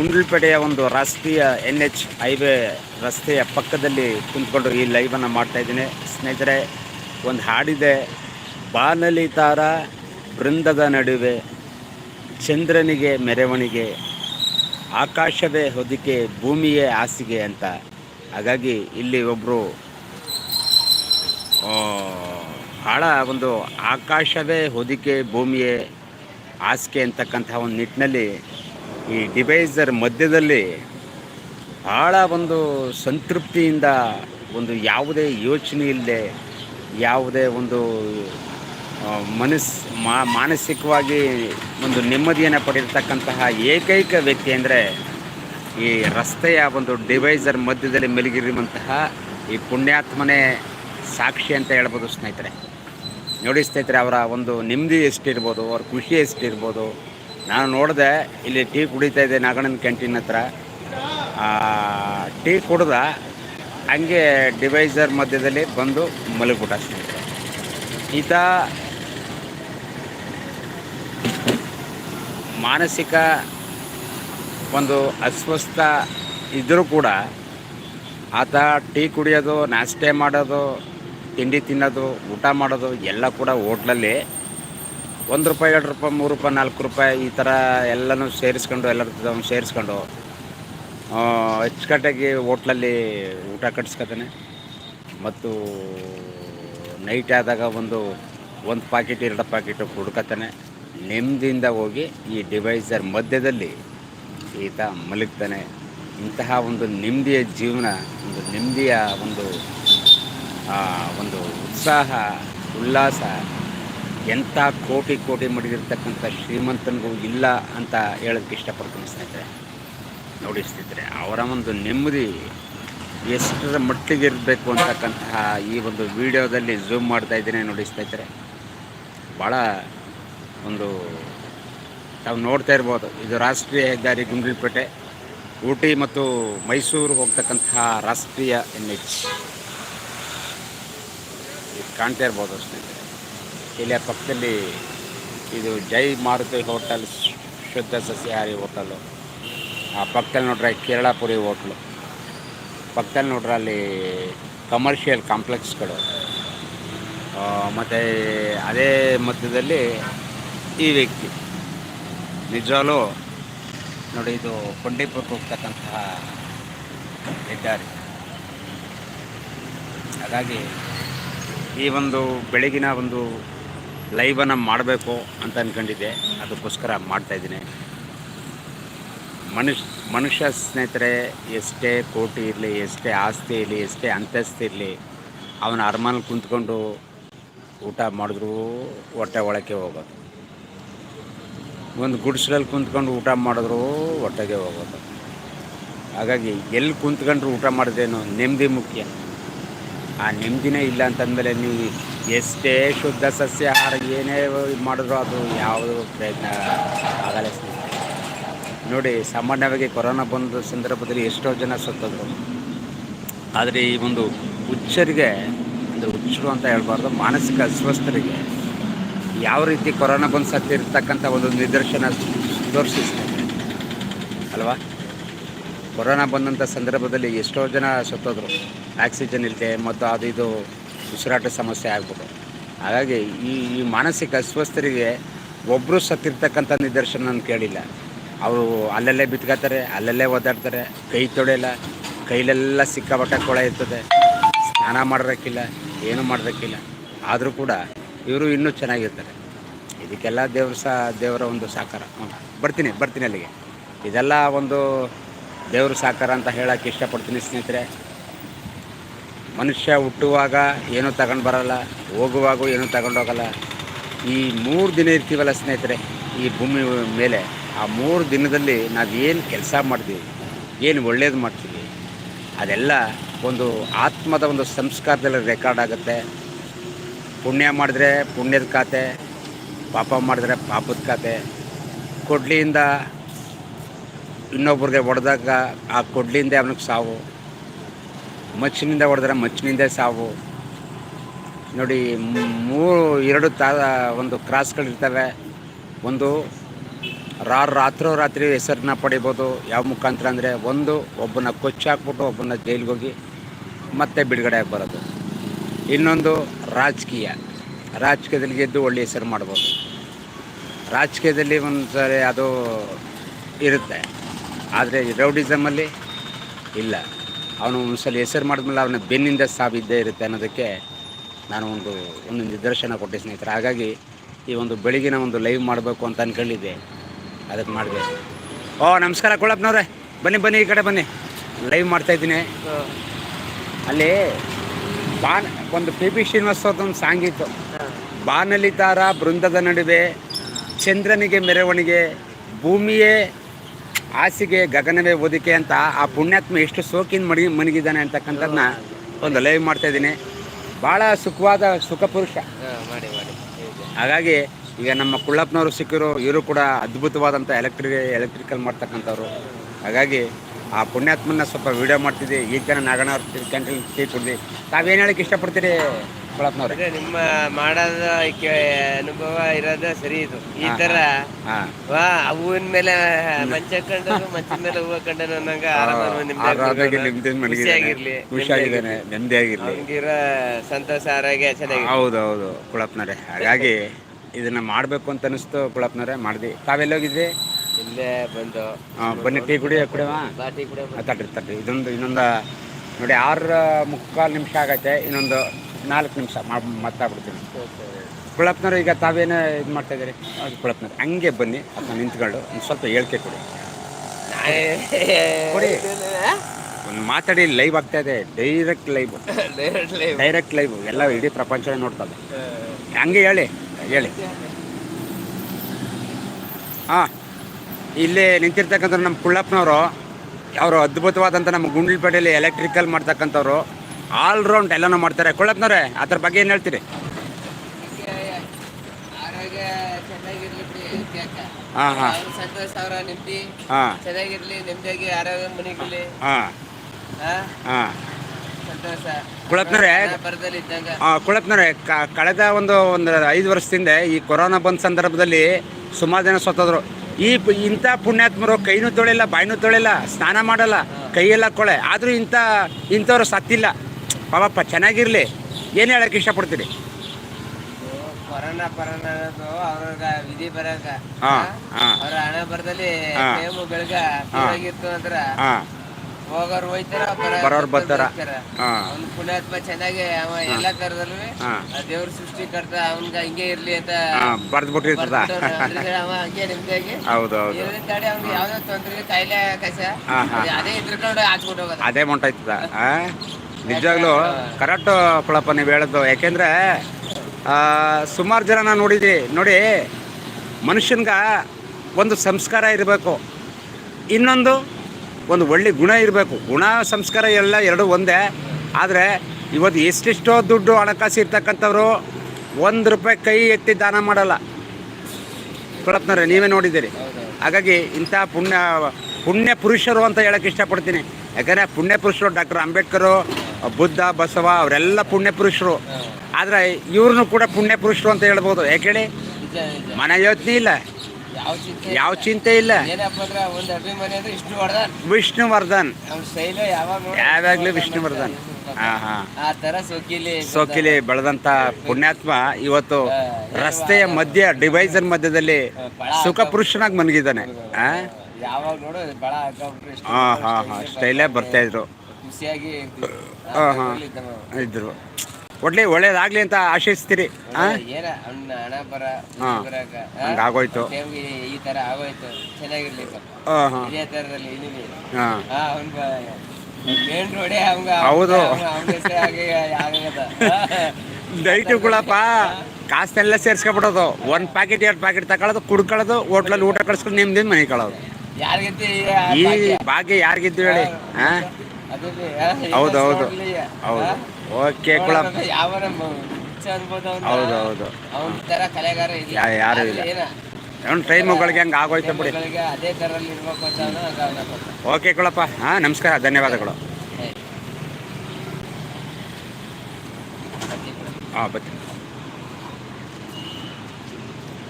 ಗುಂಡ್ಲುಪೇಟೆಯ ಒಂದು ರಾಷ್ಟ್ರೀಯ N H highway ರಸ್ತೆಯ ಪಕ್ಕದಲ್ಲಿ ಕುಂತ್ಕೊಂಡು ಈ ಲೈವನ್ನು ಮಾಡ್ತಾಯಿದ್ದೀನಿ ಸ್ನೇಹಿತರೆ, ಒಂದು ಹಾಡಿದೆ, ಬಾನಲಿ ತಾರ ಬೃಂದದ ನಡುವೆ, ಚಂದ್ರನಿಗೆ ಮೆರವಣಿಗೆ, ಆಕಾಶವೇ ಹೊದಿಕೆ, ಭೂಮಿಯೇ ಹಾಸಿಗೆ ಅಂತ. ಹಾಗಾಗಿ ಇಲ್ಲಿ ಒಬ್ಬರು ಭಾಳ ಒಂದು ಆಕಾಶವೇ ಹೊದಿಕೆ, ಭೂಮಿಯೇ ಹಾಸಿಗೆ ಅಂತಕ್ಕಂತಹ ಒಂದು ನಿಟ್ಟಿನಲ್ಲಿ ಈ ಡಿವೈಸರ್ ಮಧ್ಯದಲ್ಲಿ ಭಾಳ ಒಂದು ಸಂತೃಪ್ತಿಯಿಂದ ಒಂದು ಯಾವುದೇ ಯೋಚನೆ ಇಲ್ಲದೆ, ಯಾವುದೇ ಒಂದು ಮನಸ್ ಮಾನಸಿಕವಾಗಿ ಒಂದು ನೆಮ್ಮದಿಯನ್ನು ಪಡೆದಿರ್ತಕ್ಕಂತಹ ಏಕೈಕ ವ್ಯಕ್ತಿ ಅಂದರೆ ಈ ರಸ್ತೆಯ ಒಂದು ಡಿವೈಸರ್ ಮಧ್ಯದಲ್ಲಿ ಮೆಲುಗಿರುವಂತಹ ಈ ಪುಣ್ಯಾತ್ಮನೇ ಸಾಕ್ಷಿ ಅಂತ ಹೇಳ್ಬೋದು ಸ್ನೇಹಿತರೆ. ನೋಡಿ ಸ್ನೇಹಿತರೆ, ಅವರ ಒಂದು ನೆಮ್ಮದಿ ಎಷ್ಟಿರ್ಬೋದು, ಅವ್ರ ಖುಷಿ ಎಷ್ಟಿರ್ಬೋದು ನಾನು ನೋಡಿದೆ, ಇಲ್ಲಿ ಟೀ ಕುಡಿತಾ ಇದೆ ನಾಗಣ್ಣನ ಕ್ಯಾಂಟೀನ್ ಹತ್ರ. ಟೀ ಕುಡ್ದ ಹಂಗೆ ಡಿವೈಸರ್ ಮಧ್ಯದಲ್ಲಿ ಬಂದು ಮಲಗಿಬಿಟ್ಟ ಈತ ಮಾನಸಿಕ ಒಂದು ಅಸ್ವಸ್ಥ ಇದ್ದರೂ ಕೂಡ ಆತ ಟೀ ಕುಡಿಯೋದು, ನಾಷ್ಟೆ ಮಾಡೋದು, ತಿಂಡಿ ತಿನ್ನೋದು, ಊಟ ಮಾಡೋದು ಎಲ್ಲ ಕೂಡ ಹೋಟ್ಲಲ್ಲಿ ಒಂದು ರೂಪಾಯಿ, ಎರಡು ರೂಪಾಯಿ, ಮೂರು ರೂಪಾಯಿ, ನಾಲ್ಕು ರೂಪಾಯಿ ಈ ಥರ ಎಲ್ಲನೂ ಸೇರಿಸ್ಕೊಂಡು ಎಲ್ಲರ ಸೇರಿಸ್ಕೊಂಡು ಅಚ್ಚುಕಟ್ಟಾಗಿ ಹೋಟ್ಲಲ್ಲಿ ಊಟ ಕಟ್ಸ್ಕೊತಾನೆ. ಮತ್ತು ನೈಟ್ ಆದಾಗ ಒಂದು ಒಂದು ಪಾಕೆಟ್, ಎರಡು ಪಾಕೆಟು ಹುಡ್ಕತಾನೆ. ನೆಮ್ಮದಿಯಿಂದ ಹೋಗಿ ಈ ಡಿವೈಸರ್ ಮಧ್ಯದಲ್ಲಿ ಈತ ಮಲಗ್ತಾನೆ. ಇಂತಹ ಒಂದು ನೆಮ್ಮದಿಯ ಜೀವನ, ಒಂದು ನೆಮ್ಮದಿಯ ಒಂದು ಒಂದು ಉತ್ಸಾಹ, ಉಲ್ಲಾಸ ಎಂಥ ಕೋಟಿ ಕೋಟಿ ಮಡಿದಿರ್ತಕ್ಕಂಥ ಶ್ರೀಮಂತನಿಗೂ ಇಲ್ಲ ಅಂತ ಹೇಳೋದಕ್ಕೆ ಇಷ್ಟಪಡ್ತೀನಿ ಸ್ನೇಹಿತರೆ. ನೋಡಿ ಸ್ನೇಹಿತರೆ, ಅವರ ಒಂದು ನೆಮ್ಮದಿ ಎಷ್ಟರ ಮಟ್ಟಿಗೆ ಇರಬೇಕು ಅಂತಕ್ಕಂತಹ ಈ ಒಂದು ವಿಡಿಯೋದಲ್ಲಿ ಝೂಮ್ ಮಾಡ್ತಾ ಇದ್ದೀನಿ ನೋಡಿ ಸ್ನೇಹಿತರೆ. ಭಾಳ ಒಂದು ತಾವು ನೋಡ್ತಾ ಇರ್ಬೋದು, ಇದು ರಾಷ್ಟ್ರೀಯ ಹೆದ್ದಾರಿ ಗುಂಡ್ಲುಪೇಟೆ ಊಟಿ ಮತ್ತು ಮೈಸೂರು ಹೋಗ್ತಕ್ಕಂತಹ ರಾಷ್ಟ್ರೀಯ ಎನ್ ಎಚ್ ಕಾಣ್ತಾ ಇರ್ಬೋದು ಸ್ನೇಹಿತರೆ. ಇಲ್ಲಿಯ ಪಕ್ಕದಲ್ಲಿ ಇದು ಜೈ ಮಾರುತಿ ಹೋಟೆಲ್ ಶುದ್ಧ ಸಸ್ಯಾಹಾರಿ ಹೋಟೆಲು. ಆ ಪಕ್ಕದಲ್ಲಿ ನೋಡ್ರೆ ಕೇರಳಪುರಿ ಹೋಟ್ಲು. ಪಕ್ಕದಲ್ಲಿ ನೋಡ್ರೆ ಅಲ್ಲಿ ಕಮರ್ಷಿಯಲ್ ಕಾಂಪ್ಲೆಕ್ಸ್ಗಳು ಮತ್ತು ಅದೇ ಮಧ್ಯದಲ್ಲಿ ಈ ವ್ಯಕ್ತಿ. ನಿಜವಾಗಲೂ ನೋಡಿ ಇದು ಕೊಂಡೀಪುರಕ್ಕೆ ಹೋಗ್ತಕ್ಕಂತಹ ಹೆದ್ದಾರಿ. ಹಾಗಾಗಿ ಈ ಒಂದು ಬೆಳಗಿನ ಒಂದು ಲೈವನ್ನು ಮಾಡಬೇಕು ಅಂತ ಅಂದ್ಕೊಂಡಿದ್ದೆ ಅದಕ್ಕೋಸ್ಕರ ಮಾಡ್ತಾಯಿದ್ದೀನಿ ಮನುಷ್ಯ ಮನುಷ್ಯ ಸ್ನೇಹಿತರೆ, ಎಷ್ಟೇ ಕೋಟಿ ಇರಲಿ, ಎಷ್ಟೇ ಆಸ್ತಿ ಇರಲಿ, ಎಷ್ಟೇ ಅಂತಸ್ತಿ ಇರಲಿ, ಅವನ ಅರ್ಮಲ್ ಕುಂತ್ಕೊಂಡು ಊಟ ಮಾಡಿದ್ರು ಹೊಟ್ಟೆ ಒಳಕ್ಕೆ ಹೋಗೋದು. ಒಂದು ಗುಡಿಸಲಲ್ಲಿ ಕುಂತ್ಕೊಂಡು ಊಟ ಮಾಡಿದ್ರು ಹೊಟ್ಟೆಗೆ ಹೋಗೋದು. ಹಾಗಾಗಿ ಎಲ್ಲಿ ಕುಂತ್ಕೊಂಡ್ರು ಊಟ ಮಾಡಿದ್ರೇನು ನೆಮ್ಮದಿ ಮುಖ್ಯ. ಆ ನೆಮ್ಮದಿನೇ ಇಲ್ಲ ಅಂತಂದಮೇಲೆ ನೀವು ಎಷ್ಟೇ ಶುದ್ಧ ಸಸ್ಯಾಹಾರ ಏನೇ ಮಾಡಿದ್ರು ಅದು ಯಾವುದು ಪ್ರಯತ್ನ ಆಗಲ್ಲ ನೋಡಿ, ಸಾಮಾನ್ಯವಾಗಿ ಕೊರೋನಾ ಬಂದ ಸಂದರ್ಭದಲ್ಲಿ ಎಷ್ಟೋ ಜನ ಸತ್ತದ್ರು. ಆದರೆ ಈ ಒಂದು ಹುಚ್ಚರಿಗೆ, ಅಂದರೆ ಹುಚ್ಚರು ಅಂತ ಹೇಳ್ಬಾರ್ದು, ಮಾನಸಿಕ ಅಸ್ವಸ್ಥರಿಗೆ ಯಾವ ರೀತಿ ಕೊರೋನಾ ಬಂದು ಸತ್ತಿರ್ತಕ್ಕಂಥ ಒಂದು ನಿದರ್ಶನ ತೋರಿಸಿಸ್ತದೆ ಅಲ್ವಾ? ಕೊರೋನಾ ಬಂದಂಥ ಸಂದರ್ಭದಲ್ಲಿ ಎಷ್ಟೋ ಜನ ಸತ್ತೋದ್ರು. ಆಕ್ಸಿಜನ್ ಇಲ್ಲದೆ ಮತ್ತು ಅದು ಇದು ಉಸಿರಾಟ ಸಮಸ್ಯೆ ಆಗ್ಬೋದು ಹಾಗಾಗಿ ಈ ಈ ಮಾನಸಿಕ ಅಸ್ವಸ್ಥರಿಗೆ ಒಬ್ಬರು ಸತ್ತಿರ್ತಕ್ಕಂಥ ನಿದರ್ಶನ ನಾನು ಕೇಳಿಲ್ಲ. ಅವರು ಅಲ್ಲಲ್ಲೇ ಬಿತ್ಕೋತಾರೆ ಅಲ್ಲಲ್ಲೇ ಓದಾಡ್ತಾರೆ ಕೈ ತೊಳೆಯಲ್ಲ, ಕೈಲೆಲ್ಲ ಸಿಕ್ಕಾಪಟ್ಟೆ ಕೊಳ ಇರ್ತದೆ. ಸ್ನಾನ ಮಾಡೋದಕ್ಕಿಲ್ಲ ಏನೂ ಮಾಡೋದಕ್ಕಿಲ್ಲ ಆದರೂ ಕೂಡ ಇವರು ಇನ್ನೂ ಚೆನ್ನಾಗಿರ್ತಾರೆ. ಇದಕ್ಕೆಲ್ಲ ದೇವ್ರ ಸಹ ದೇವರ ಒಂದು ಸಾಕಾರ. ಬರ್ತೀನಿ ಬರ್ತೀನಿ ಅಲ್ಲಿಗೆ. ಇದೆಲ್ಲ ಒಂದು ದೇವರು ಸಾಕಾರ ಅಂತ ಹೇಳೋಕ್ಕೆ ಇಷ್ಟಪಡ್ತೀನಿ ಸ್ನೇಹಿತರೆ. ಮನುಷ್ಯ ಹುಟ್ಟುವಾಗ ಏನೂ ತಗೊಂಡು ಬರಲ್ಲ, ಹೋಗುವಾಗೂ ಏನೂ ತಗೊಂಡೋಗಲ್ಲ ಈ ಮೂರು ದಿನ ಇರ್ತೀವಲ್ಲ ಸ್ನೇಹಿತರೆ, ಈ ಭೂಮಿ ಮೇಲೆ, ಆ ಮೂರು ದಿನದಲ್ಲಿ ನಾವು ಏನು ಕೆಲಸ ಮಾಡ್ತೀವಿ, ಏನು ಒಳ್ಳೇದು ಮಾಡ್ತೀವಿ, ಅದೆಲ್ಲ ಒಂದು ಆತ್ಮದ ಒಂದು ಸಂಸ್ಕಾರದಲ್ಲಿ ರೆಕಾರ್ಡ್ ಆಗುತ್ತೆ. ಪುಣ್ಯ ಮಾಡಿದ್ರೆ ಪುಣ್ಯದ ಖಾತೆ, ಪಾಪ ಮಾಡಿದ್ರೆ ಪಾಪದ ಖಾತೆ. ಕೊಡ್ಲಿಯಿಂದ ಇನ್ನೊಬ್ರಿಗೆ ಹೊಡೆದಾಗ ಆ ಕೊಡ್ಲಿಯಿಂದ ಅವನಿಗೆ ಸಾವು. ಮಚ್ಚಿನಿಂದ ಹೊಡೆದ್ರೆ ಮಚ್ಚಿನಿಂದ ಸಾವು. ನೋಡಿ ಮೂರು ಎರಡು ತಾ, ಒಂದು ಕ್ರಾಸ್ಗಳಿರ್ತವೆ. ಒಂದು ರಾ, ರಾತ್ರೋ ರಾತ್ರಿ ಹೆಸರನ್ನ ಪಡಿಬೋದು. ಯಾವ ಮುಖಾಂತರ ಅಂದರೆ ಒಂದು ಒಬ್ಬನ ಕೊಚ್ಚಿ ಹಾಕ್ಬಿಟ್ಟು ಒಬ್ಬನ ಜೈಲಿಗೆ ಹೋಗಿ ಮತ್ತೆ ಬಿಡುಗಡೆ ಆಗಿ ಬರೋದು. ಇನ್ನೊಂದು ರಾಜಕೀಯ. ರಾಜಕೀಯದಲ್ಲಿ ಗೆದ್ದು ಒಳ್ಳೆ ಹೆಸರು ಮಾಡ್ಬೋದು. ರಾಜಕೀಯದಲ್ಲಿ ಒಂದು ಸರಿ ಅದು ಇರುತ್ತೆ. ಆದರೆ ರೌಡಿಸಮಲ್ಲಿ ಇಲ್ಲ. ಅವನು ಒಂದ್ಸಲ ಹೆಸರು ಮಾಡಿದ್ಮೇಲೆ ಅವನ ಬೆನ್ನಿಂದ ಸಾವಿದ್ದೇ ಇರುತ್ತೆ ಅನ್ನೋದಕ್ಕೆ ನಾನು ಒಂದು ಒಂದು ನಿದರ್ಶನ ಕೊಟ್ಟೆ ಸ್ನೇಹಿತರೆ. ಹಾಗಾಗಿ ಈ ಒಂದು ಬೆಳಗಿನ ಒಂದು ಲೈವ್ ಮಾಡಬೇಕು ಅಂತ ಅಂದ್ಕೊಂಡಿದ್ದೆ ಅದಕ್ಕೆ ಮಾಡಿದೆ ಓ, ನಮಸ್ಕಾರ ಕುಳಪ್ಪನವ್ರೆ ಬನ್ನಿ ಬನ್ನಿ, ಈ ಕಡೆ ಬನ್ನಿ. ಲೈವ್ ಮಾಡ್ತಾ ಇದ್ದೀನಿ. ಅಲ್ಲಿ ಬಾನ್, ಒಂದು ಪಿ ಪಿ ಶ್ರೀನಿವಾಸ್ ಅವ್ರದ್ದೊಂದು ಸಾಂಗ್ ಇತ್ತು. ಬಾನಲಿ ತಾರ ಬೃಂದದ ನಡುವೆ, ಚಂದ್ರನಿಗೆ ಮೆರವಣಿಗೆ, ಭೂಮಿಯೇ ಹಾಸಿಗೆ ಗಗನವೇ ಓದಿಕೆ ಅಂತ ಆ ಪುಣ್ಯಾತ್ಮ ಎಷ್ಟು ಸೋಕಿನ ಮಡಿ ಮನಗಿದ್ದಾನೆ ಅಂತಕ್ಕಂಥದ್ದನ್ನ ಒಂದು ಲೈವ್ ಮಾಡ್ತಾ ಇದ್ದೀನಿ ಭಾಳ ಸುಖವಾದ ಸುಖ ಪುರುಷ ಹಾಗಾಗಿ ಈಗ ನಮ್ಮ ಕುಳ್ಳಪ್ಪನವರು ಸಿಕ್ಕಿರೋ ಇವರು ಕೂಡ ಅದ್ಭುತವಾದಂಥ ಎಲೆಕ್ಟ್ರಿಕ್ ಎಲೆಕ್ಟ್ರಿಕಲ್ ಮಾಡ್ತಕ್ಕಂಥವ್ರು ಹಾಗಾಗಿ ಆ ಪುಣ್ಯಾತ್ಮನ ಸ್ವಲ್ಪ ವಿಡಿಯೋ ಮಾಡ್ತಿದ್ದೆ ಈಗ ಜನ ನಾಗಣ ಅವ್ರ ಕ್ಯಾಂಟೀನ್ ಟೀ ಕುಡ್ದು ತಾವೇನು ಹೇಳಕ್ಕೆ ಇಷ್ಟಪಡ್ತೀರಿ ಅಂದ್ರೆ ನಿಮ್ಮ ಮಾಡೋದ ಕೆ- ಅನುಭವ ಇರೋದ ಸರಿ ಇದು. ಈ ಹಾ, ತರ ಹಾಂ. ವಾ ಹೂವಿನ ಮೇಲೆ ಮಂಚ ಕಂಡನು ಮಂಚದ ಮೇಲೆ ಹೂವ ಕಂಡನು ಅನ್ನಂಗ ಆರಾಮಾಗಿ ಆರಾಮಾಗಿ ಆಗಿರ್ಲಿ. ಖುಷಿಯಾಗಿದ್ದಾನೆ ನೆಮ್ಮದಿಯಾಗಿರಲಿ ಅವ್ನಿಗಿರೋ ಸಂತೋಷ ಆರೋಗ್ಯ ಚೆನ್ನಾಗಿ ಹೌದು ಹೌದು ಕುಳಪ್ನವ್ರೆ. ಹಾಗಾಗಿ ಇದನ್ನ ಮಾಡ್ಬೇಕು ಅಂತ ಅನಿಸ್ತು ಕುಳಪ್ನವ್ರೆ ಮಾಡ್ದಿ. ತಾವೆಲ್ಲ ಹೋಗಿದ್ವಿ ಇಲ್ಲೇ ಬಂದು. ಆ, ಬನ್ನಿ ಟೀ ಕುಡಿ ಕುಡಿಯವಾ ಬಾಟಿ ಕೂಡ ತಟ್ರಿ ತಟ್ಟಿ ಇದೊಂದು ಇನ್ನೊಂದು ನೋಡಿ ಆರು ಮುಕ್ಕಾಲು ನಿಮಿಷ ಆಗತ್ತೆ. ಇನ್ನೊಂದು ನಾಲ್ಕು ನಿಮಿಷ ಮಾತಾಡ್ಬಿಡ್ತೀನಿ. ಕುಳಪ್ನವ್ರು ಈಗ ತಾವೇನೋ ಇದು ಮಾಡ್ತಾ ಇದ್ದೀರಿ? ಅದು ಕುಳಪ್ನವ್ರು. ಹಂಗೆ ಬನ್ನಿ ಅದನ್ನ ನಿಂತ್ಕೊಂಡು ಒಂದು ಸ್ವಲ್ಪ ಹೇಳಿಕೆ ಕೊಡಿ. ಕೊಡಿ. ಒಂದು ಮಾತಾಡಿ ಲೈವ್ ಆಗ್ತಾ ಇದೆ ಡೈರೆಕ್ಟ್ ಲೈವ್ ಡೈರೆಕ್ಟ್ ಲೈವ್ ಎಲ್ಲ ಇಡೀ ಪ್ರಪಂಚನೇ ನೋಡ್ತದೆ ಹಂಗೆ ಹೇಳಿ ಹೇಳಿ. ಹಾಂ ಇಲ್ಲಿ ನಿಂತಿರ್ತಕ್ಕಂಥ ನಮ್ಮ ಕುಳ್ಳಪ್ಪನವರು ಅವರು ಅದ್ಭುತವಾದಂಥ ನಮ್ಮ ಗುಂಡ್ಲಪೇಟೆಯಲ್ಲಿ ಎಲೆಕ್ಟ್ರಿಕಲ್ ಮಾಡ್ತಕ್ಕಂಥವ್ರು. ಆಲ್ರೌಂಡ್ ಎಲ್ಲನೂ ಮಾಡ್ತಾರೆ. ಕುಳ್ಳಪ್ಪನವ್ರೆ ಅದ್ರ ಬಗ್ಗೆ ಏನು ಹೇಳ್ತೀರಿ. ಹಾಂ ಹಾಂ. ನೆಮ್ಮದಿ ಹಾಂ. ಚೆನ್ನಾಗಿರ್ಲಿ ನೆಮ್ಮದಿಯಾಗಿ ಆರೋಗ್ಯ ಮನೆಗಿರ್ಲಿ. ಹಾಂ. ಕಳೆದ ಒಂದು ಒಂದು ಐದು ವರ್ಷದಿಂದ ಈ ಕೊರೋನಾ ಬಂದ ಸಂದರ್ಭದಲ್ಲಿ ಸುಮಾರು ಜನ ಸತ್ತೋದ್ರು. ಈ ಇಂತ ಇಂಥ ಪುಣ್ಯಾತ್ಮರು ಕೈನೂ ತೊಳಿಲ್ಲ ಬಾಯಿನೂ ತೊಳಿಲ್ಲ ಸ್ನಾನ ಮಾಡಲ್ಲ ಕೈಯೆಲ್ಲ ಕೊಳೆ. ಆದರೂ ಇಂಥ ಇಂಥವ್ರು ಸತ್ತಿಲ್ಲ. ಪಾಪಪ್ಪ ಚೆನ್ನಾಗಿರಲಿ ಏನು ಹೇಳಕ್ಕೆ ಇಷ್ಟಪಡ್ತೀರಿ ಕೊರೋನಾ ಪರೋನ ಅನ್ನೋದು ಅವ್ರಗ ವಿಧಿ ಬರಾಕ ಹಾ, ಹಾ. ಅವ್ರ ಹಣ ಬರದಲ್ಲಿ ಹಾ. ನೇಮು ಬೆಳಗ ಇತ್ತು ಅಂದ್ರ ಹಾಂ ಹೋಗೋರು ಹೋಯ್ತಾರ ಬರೋರು ಬರ್ತಾರ. ಹಾ. ಅವ್ನ ಪುಣ್ಯಾತ್ಮ ಚೆನ್ನಾಗಿ ಅವ ಎಲ್ಲಾ ತರದಲ್ಲೂ ಹಾ. ದೇವ್ರ ಅವನ್ಗ ಹಿಂಗೆ ಇರ್ಲಿ ಅಂತ ಹಾಂ ಬರೆದ್ಬಿಟ್ಟಿರ್ತದ ಬರ್ದ್ಬಿಟ್ಟವ್ನ. ಅದ್ರಿಂದ ಅವ ಹಂಗೆ ನಿಮ್ದಾಗಿ ಹೌದು ಹೌದು ಇರೋದ್ರಿಂದ ತಡಿ ಅವ್ನಿಗೆ ಯಾವ್ದೋ ತೊಂದ್ರೆ ಕಾಯಿಲೆ ಕಸ ಹಾ, ಹಾ. ಅದೇ ಇದ್ರಕೊಂಡು ಹೋಗೋದು ಅದೇ ಮೊಂಟಾಯ್ತದ ನಿಜವಾಗ್ಲೂ ಕರೆಕ್ಟು ಕೊಳಪ್ಪ ನೀವು ಹೇಳೋದು. ಯಾಕೆಂದ್ರೆ ಸುಮಾರು ಜನ ನಾನು ನೋಡಿದ್ವಿ. ನೋಡಿ, ಮನುಷ್ಯನ್ಗೆ ಒಂದು ಸಂಸ್ಕಾರ ಇರಬೇಕು. ಇನ್ನೊಂದು ಒಂದು ಒಳ್ಳೆ ಗುಣ ಇರಬೇಕು. ಗುಣ, ಸಂಸ್ಕಾರ ಎಲ್ಲ ಎರಡು ಒಂದೇ. ಆದರೆ, ಇವತ್ತು ಎಷ್ಟೆಷ್ಟೋ ದುಡ್ಡು ಹಣಕಾಸು ಇರ್ತಕ್ಕಂಥವ್ರು ಒಂದು ರೂಪಾಯಿ ಕೈ ಎತ್ತಿ ದಾನ ಮಾಡಲ್ಲ. ಕುಳಪ್ನವ್ರೆ, ನೀವೇ ನೋಡಿದ್ದೀರಿ. ಹಾಗಾಗಿ ಇಂಥ ಪುಣ್ಯ ಪುಣ್ಯ ಪುರುಷರು ಅಂತ ಹೇಳಕ್ಕೆ ಇಷ್ಟಪಡ್ತೀನಿ. ಯಾಕಂದರೆ ಪುಣ್ಯ ಪುರುಷರು ಡಾಕ್ಟರ್ ಅಂಬೇಡ್ಕರು ಬುದ್ಧ ಬಸವ ಅವರೆಲ್ಲ ಪುಣ್ಯಪುರುಷರು. ಆದರೆ ಇವ್ರನ್ನೂ ಕೂಡ ಪುಣ್ಯಪುರುಷರು ಅಂತ ಹೇಳ್ಬೋದು. ಯಾಕೆ ಹೇಳಿ? ನಿಜ ನಿಜ. ಮನ ಯೋಚನೆ ಇಲ್ಲ. ಯಾವ ಚಿಂತೆ ಇಲ್ಲ. ವಿಷ್ಣುವರ್ಧನ್. ಯಾವಾಗ್ಲೂ ವಿಷ್ಣುವರ್ಧನ್ ಸೋಕಿಲಿ ಬೆಳೆದಂತ ಪುಣ್ಯಾತ್ಮ ಇವತ್ತು ರಸ್ತೆಯ ಮಧ್ಯ ಡಿವೈಸರ್ ಮಧ್ಯದಲ್ಲಿ ಸುಖ ಪುರುಷನಾಗಿ ಮನಗಿದ್ದಾನೆ ಹಾ ಹಾ ಹಾ. ಸ್ಟೈಲೇ ಬರ್ತಾ ಇದ್ರು. ಖುಷಿಯಾಗಿ ಹಾಂ ಹಾಂ ಇದ್ರು. ಒಟ್ಲಿ ಒಳ್ಳೇದಾಗ್ಲಿ ಅಂತ ಆಶಿಸ್ತೀರಿ ಏನ ಅಣ್ಣ ಹಣ ಬರ ಹಾ. ಬರಾಕ ಹಂಗಾಗೋಯ್ತು. ಈ ತರ ಆಗೋಯ್ತು ಚೆನ್ನಾಗಿರ್ಲಿ ಹಾಂ ಹಾಂ ಇದೇ ತರದಲ್ಲಿ ಇದೀವಿ ಹಾಂ. ಅವ್ನ್ ಮೇನ್ ರೋಡೇ ಅವಂಗ ಹೌದು. ಅವನ ಕೂಡಪ್ಪ ಕಾಸನ್ನೆಲ್ಲ ಸೇರ್ಸ್ಕೊಬಿಡೋದು. ಒಂದು ಪ್ಯಾಕೆಟ್ ಎರಡು ಪ್ಯಾಕೆಟ್ ತಗೊಳ್ಳೋದು ಕುಡ್ಕೊಳ್ಳೋದು ಹೋಟ್ಲಲ್ಲಿ ಊಟ ಕಳ್ಸ್ಕೊಂಡು ನಿಮ್ದಿಂದ ಮನೆ ಕಳೋದು. ಯಾರಿಗೈತಿ ಈ ಭಾಗ್ಯ? ಯಾರಿಗಿದ್ದು ಹೇಳಿ ಹಾಂ ಹೌದು, ಹೌದು. ಹೌದು. ಓಕೆ ಕುಳಪ್ಪ ಹೌದು ಹೌದು. ಅವನ ತರ ಕಲೆಗಾರ ಇಲ್ಲ ಯಾರು ಇಲ್ಲ. ಅವ್ನು ಹಂಗೆ ಆಗೋಯ್ತು ಬಿಡಿ. ಅದೇ ಇರ್ಬೇಕು ಅಂತ. ಓಕೆ ಕುಳಪ್ಪ ಹಾಂ ನಮಸ್ಕಾರ ಧನ್ಯವಾದಗಳು. ಹಾಂ ಬರ್ತೀನಿ